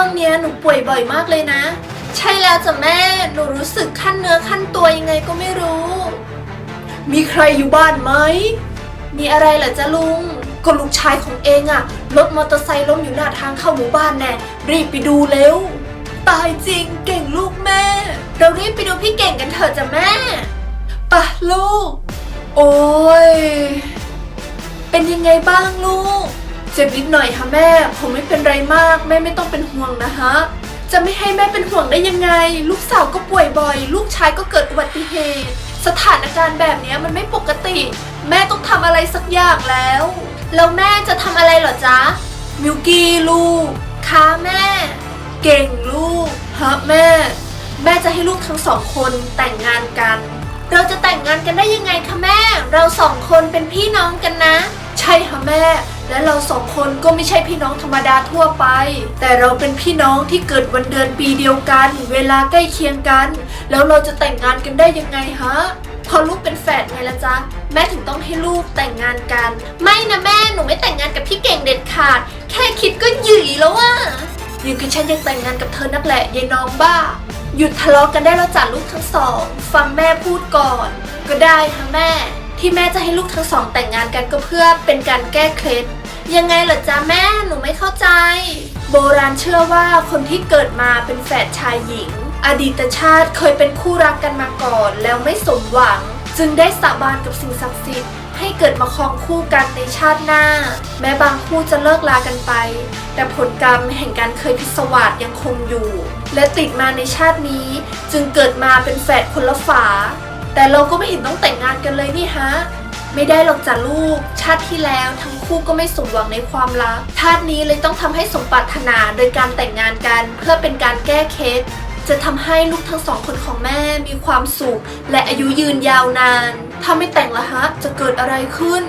วงเนี้ยหนูป่วยบ่อยมากเลยนะ ใช่แล้วจ้ะแม่ หนูรู้สึกขั้นเนื้อขั้นตัวยังไงก็ไม่รู้ มีใครอยู่บ้านไหม มีอะไรเหรอจ๊ะลุง ก็ลูกชายของเองอะรถมอเตอร์ไซค์ล้มอยู่หน้าทางเข้าหมู่บ้านแน่ รีบไปดูเร็ว ตายจริงเก่งลูกแม่ เรารีบไปดูพี่เก่งกันเถอะจ้ะแม่ปะลูก โอ้ย เป็นยังไงบ้างลูก เจ็บนิดหน่อยค่ะแม่ผมไม่เป็นไรมาก แม่ไม่ต้องเป็นห่วงนะฮะจะไม่ให้แม่เป็นห่วงได้ยังไง ลูกสาวก็ป่วยบ่อย ลูกชายก็เกิดอุบัติเหตุ สถานการณ์แบบนี้มันไม่ปกติ แม่ต้องทำอะไรสักอย่างแล้ว แล้วแม่จะทำอะไรเหรอจ๊ะมิวกี้ลูกค่ะแม่ เก่งลูกฮะแม่ แม่จะให้ลูกทั้งสองคนแต่งงานกัน เราจะแต่งงานกันได้ยังไงคะแม่ เราสองคนเป็นพี่น้องกันนะ ใช่ค่ะแม่ และเราสองคนก็ไม่ใช่พี่น้องธรรมดาทั่วไป แต่เราเป็นพี่น้องที่เกิดวันเดือนปีเดียวกัน เวลาใกล้เคียงกัน แล้วเราจะแต่งงานกันได้ยังไงฮะพอลูกเป็นแฝดไงละจ๊ะแม่ถึงต้องให้ลูกแต่งงานกัน ไม่นะแม่หนูไม่แต่งงานกับพี่เก่งเด็ดขาด แค่คิดก็หยิ่แล้วว่าอยู่กับฉันยังแต่งงานกับเธอนักแหละยายน้องบ้า หยุดทะเลาะกันได้แล้วจ้ะลูกทั้งสอง ฟังแม่พูดก่อน ก็ได้ค่ะแม่ ที่แม่จะให้ลูกทั้งสองแต่งงานกันก็เพื่อเป็นการแก้เคล็ด ยังไงเหรอจ๊ะแม่หนูไม่เข้าใจ โบราณเชื่อว่าคนที่เกิดมาเป็นแฝดชายหญิง อดีตชาติเคยเป็นคู่รักกันมาก่อน แล้วไม่สมหวัง จึงได้สาบานกับสิ่งศักดิ์สิทธิ์ให้เกิดมาครองคู่กันในชาติหน้า แม้บางคู่จะเลิกลากันไป แต่ผลกรรมแห่งการเคยพิศวาสยังคงอยู่ และติดมาในชาตินี้ จึงเกิดมาเป็นแฝดคนละฝา แต่เราก็ไม่เห็นต้องแต่งงานกันเลยนี่ฮะ ไม่ได้หรอกจ้ะลูก ชาติที่แล้วทั้งคู่ก็ไม่สมหวังในความรัก ชาตินี้เลยต้องทำให้สมปรารถนาโดยการแต่งงานกัน เพื่อเป็นการแก้เคล็ดจะทำให้ลูกทั้งสองคนของแม่มีความสุขและอายุยืนยาวนาน ถ้าไม่แต่งละฮะจะเกิดอะไรขึ้น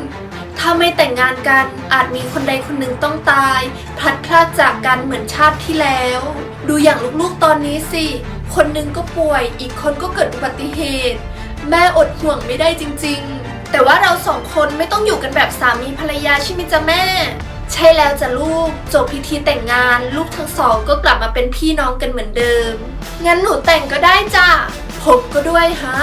ถ้าไม่แต่งงานกันอาจมีคนใดคนหนึ่งต้องตายพลัดพรากจากกันเหมือนชาติที่แล้ว ดูอย่างลูกๆตอนนี้สิ คนหนึ่งก็ป่วย อีกคนก็เกิดอุบัติเหตุ แม่อดห่วงไม่ได้จริง ๆ แต่ว่าเราสองคนไม่ต้องอยู่กันแบบสามีภรรยาใช่ไหมจ๊ะแม่ ใช่แล้วจ้ะลูกจบพิธีแต่งงาน ลูกทั้งสองก็กลับมาเป็นพี่น้องกันเหมือนเดิม งั้นหนูแต่งก็ได้จ้ะผมก็ด้วยฮะ